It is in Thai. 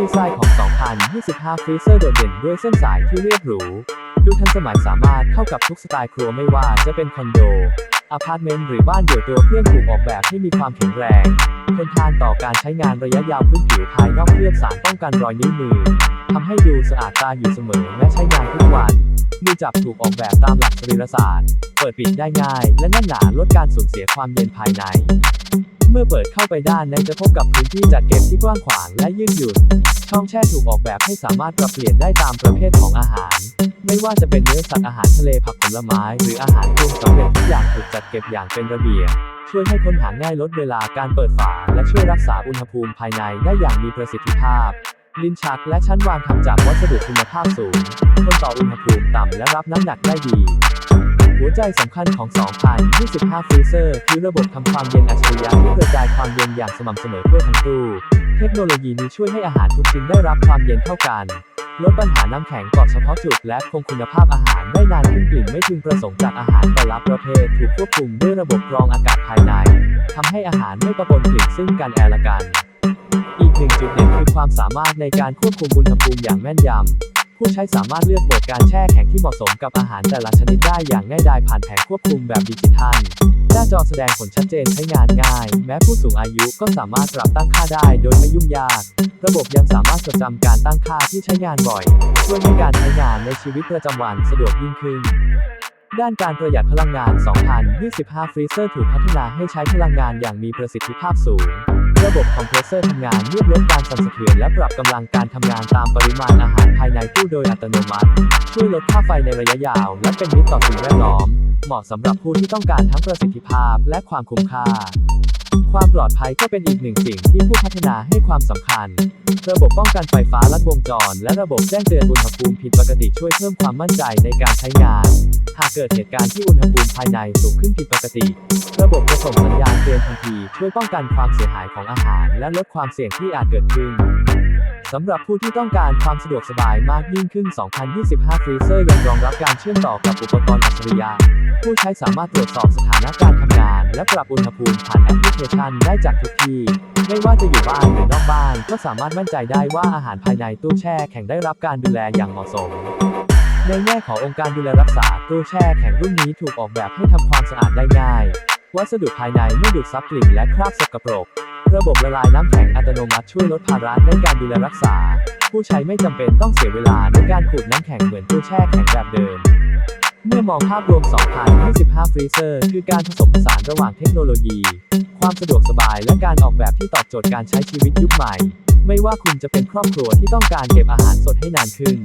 ดีไซน์ของ 2025 ฟรีเซอร์โดดเด่นด้วยเส้นสายที่เรียบหรู ดูทันสมัยสามารถเข้ากับทุกสไตล์ครัวไม่ว่าจะเป็นคอนโด อพาร์ตเมนต์หรือบ้านเดี่ยวตัวเครื่องถูกออกแบบให้มีความแข็งแรงทนทานต่อการใช้งานระยะยาวพื้นผิวภายนอกเคลือบสารป้องกันรอยนิ้วมือทำให้ดูสะอาดตาอยู่เสมอและใช้งานทุกวันมือจับถูกออกแบบตามหลักสรีรศาสตร์ เปิดปิดได้ง่าย และแน่นหนาลดการสูญเสียความเย็นภายใน เมื่อเปิดเข้าไปด้านในจะพบกับพื้นที่จัดเก็บที่กว้างขวางและยืดหยุ่น ช่องแช่ถูกออกแบบให้สามารถปรับเปลี่ยนได้ตามประเภทของอาหาร ไม่ว่าจะเป็นเนื้อสัตว์อาหารทะเลผักผลไม้ หรืออาหารปรุงสำเร็จทุกอย่างถูกจัดเก็บอย่างเป็นระเบียบช่วยให้ค้นหาง่ายลดเวลาการเปิดฝา และช่วยรักษาอุณหภูมิภายในได้อย่างมีประสิทธิภาพ ลิ้นชักและชั้นวางทำจากวัสดุคุณภาพสูงทนต่ออุณหภูมิต่ำและรับน้ำหนักได้ดีหัวใจสำคัญของ 2025ฟรีเซอร์คือระบบทำความเย็นอัจฉริยะที่กระจายความเย็นอย่างสม่ำเสมอทั่วทั้งตู้ เทคโนโลยีนี้ช่วยให้อาหารทุกชิ้นได้รับความเย็นเท่ากัน ลดปัญหาน้ำแข็งเกาะเฉพาะจุด และคงคุณภาพอาหารได้นานขึ้นกลิ่นไม่พึงประสงค์จากอาหารแต่ละประเภทถูกควบคุมด้วยระบบกรองอากาศภายในทำให้อาหารไม่ปะปนกลิ่นซึ่งกันแอละกันอีกหนึ่งจุดเด่นคือความสามารถในการควบคุมอุณหภูมิอย่างแม่นยำ ผู้ใช้สามารถเลือกโหมดการแช่แข็งที่เหมาะสมกับอาหารแต่ละชนิดได้อย่างง่ายดายผ่านแผงควบคุมแบบดิจิทัล หน้าจอแสดงผลชัดเจนใช้งานง่าย แม้ผู้สูงอายุก็สามารถปรับตั้งค่าได้โดยไม่ยุ่งยาก ระบบยังสามารถจดจำการตั้งค่าที่ใช้งานบ่อย ช่วยให้การใช้งานในชีวิตประจำวันสะดวกยิ่งขึ้น ด้านการประหยัดพลังงาน 2025 ฟรีเซอร์ถูกพัฒนาให้ใช้พลังงานอย่างมีประสิทธิภาพสูงระบบคอมเพรสเซอร์ทำงานเรียบลดการสั่นสะเทือนและปรับกำลังการทำงานตามปริมาณอาหารภายในตู้โดยอัตโนมัติ ช่วยลดค่าไฟในระยะยาว และเป็นมิตรต่อสิ่งแวดล้อม เหมาะสำหรับผู้ที่ต้องการทั้งประสิทธิภาพและความคุ้มค่า ความปลอดภัยก็เป็นอีกหนึ่งสิ่งที่ผู้พัฒนาให้ความสำคัญ ระบบป้องกันไฟฟ้าลัดวงจร และระบบแจ้งเตือนอุณหภูมิผิดปกติช่วยเพิ่มความมั่นใจในการใช้งาน หากเกิดเหตุการณ์ที่อุณหภูมิภายในสูงขึ้นผิดปกติ ระบบจะส่งสัญญาณเตือนทันที ช่วยป้องกันความเสียหายของอาหาร และลดความเสี่ยงที่อาจเกิดขึ้น สำหรับผู้ที่ต้องการความสะดวกสบายมากยิ่งขึ้น 2025ฟรีเซอร์ยังรองรับการเชื่อมต่อกับอุปกรณ์อัจฉริยะ ผู้ใช้สามารถตรวจสอบสถานะการทำงาน และปรับอุณหภูมิผ่านแอปพลิเคชันได้จากทุกที่ ไม่ว่าจะอยู่บ้านหรือนอกบ้าน ก็สามารถมั่นใจได้ว่าอาหารภายในตู้แช่แข็งได้รับการดูแลอย่างเหมาะสมในแง่ขององค์การดูแลรักษาตู้แช่แข็งรุ่นนี้ถูกออกแบบให้ทำความสะอาดได้ง่าย วัสดุภายในไม่ดูดซับกลิ่นและคราบสกปรก ระบบละลายน้ำแข็งอัตโนมัติช่วยลดภาระในการดูแลรักษา ผู้ใช้ไม่จำเป็นต้องเสียเวลาในการขูดน้ำแข็งเหมือนตู้แช่แข็งแบบเดิม เมื่อมองภาพรวม 2025 ฟรีเซอร์คือการผสมผสานระหว่างเทคโนโลยี ความสะดวกสบายและการออกแบบที่ตอบโจทย์การใช้ชีวิตยุคใหม่ ไม่ว่าคุณจะเป็นครอบครัวที่ต้องการเก็บอาหารสดให้นานขึ้น